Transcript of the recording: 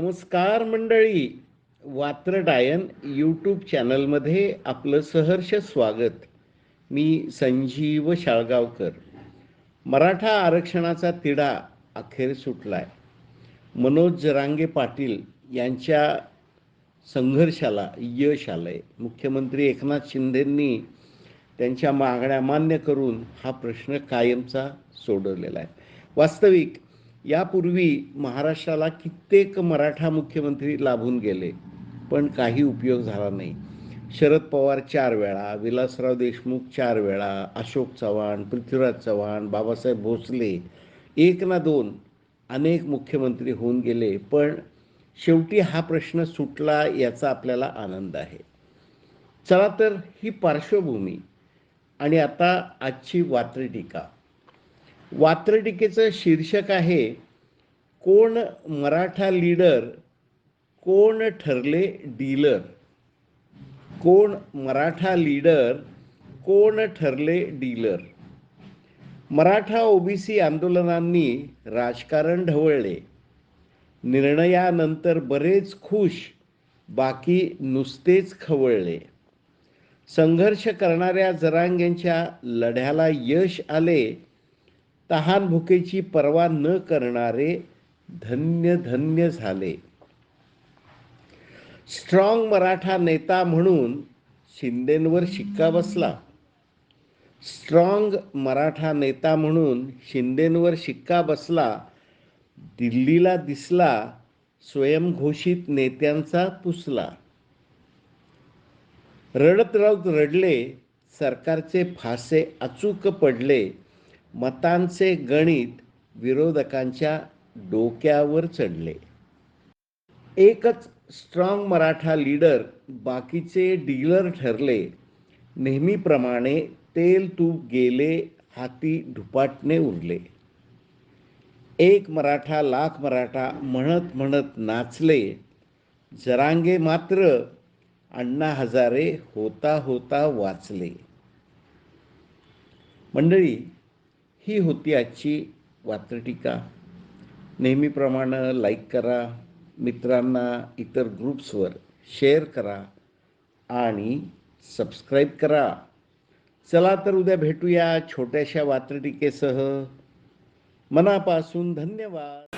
नमस्कार मंडळी. वात्रडायन यूट्यूब चॅनलमध्ये आपलं सहर्ष स्वागत. मी संजीव शाळगावकर. मराठा आरक्षणाचा तिढा अखेर सुटलाय. मनोज जरांगे पाटील यांच्या संघर्षाला यश आलंय. मुख्यमंत्री एकनाथ शिंदेंनी त्यांच्या मागण्या मान्य करून हा प्रश्न कायमचा सोडवलेला आहे. वास्तविक यापूर्वी महाराष्ट्राला कित्येक मराठा मुख्यमंत्री लाभून गेले पण काही उपयोग झाला नाही. शरद पवार चार वेळा विलासराव देशमुख चार वेळा अशोक चव्हाण पृथ्वीराज चव्हाण बाबासाहेब भोसले एक ना दोन अनेक मुख्यमंत्री होऊन गेले पण शेवटी हा प्रश्न सुटला याचा आपल्याला आनंद आहे. चला तर ही पार्श्वभूमी आणि आता आजची वात्री टीका. वात्रटिकेचं शीर्षक आहे कोण मराठा लीडर कोण ठरले डीलर? कोण मराठा लीडर कोण ठरले डीलर? मराठा ओबीसी आंदोलनांनी राजकारण ढवळले. निर्णयानंतर बरेच खुश बाकी नुसतेच खवळले. संघर्ष करणाऱ्या जरांग्यांच्या लढ्याला यश आले तहान भुकेची पर्वा न करणारे धन्य धन्य झाले. स्ट्रॉंग मराठा नेता म्हणून शिंदेंवर शिक्का बसला. स्ट्रॉंग मराठा नेता म्हणून शिंदेंवर शिक्का बसला दिल्लीला दिसला स्वयंघोषित नेत्यांचा पुसला. रडत राऊत रडले सरकारचे फासे अचूक पडले मतांचे गणित विरोधकांच्या डोक्यावर चढले. एकच स्ट्रॉंग मराठा लीडर बाकीचे डीलर ठरले. नेहमीप्रमाणे तेल तूप गेले हाती धुपाटणे उरले एक मराठा लाख मराठा म्हणत म्हणत नाचले. जरांगे मात्र अण्णा हजारे होता होता वाचले. मंडळी ही होती आजची वात्रटिका नेहमीप्रमाणे लाईक करा मित्रांना इतर ग्रुप्सवर शेअर करा आणि सबस्क्राईब करा. चला तर उद्या भेटूया छोट्याशा वात्रटिकेसह मनापासून धन्यवाद.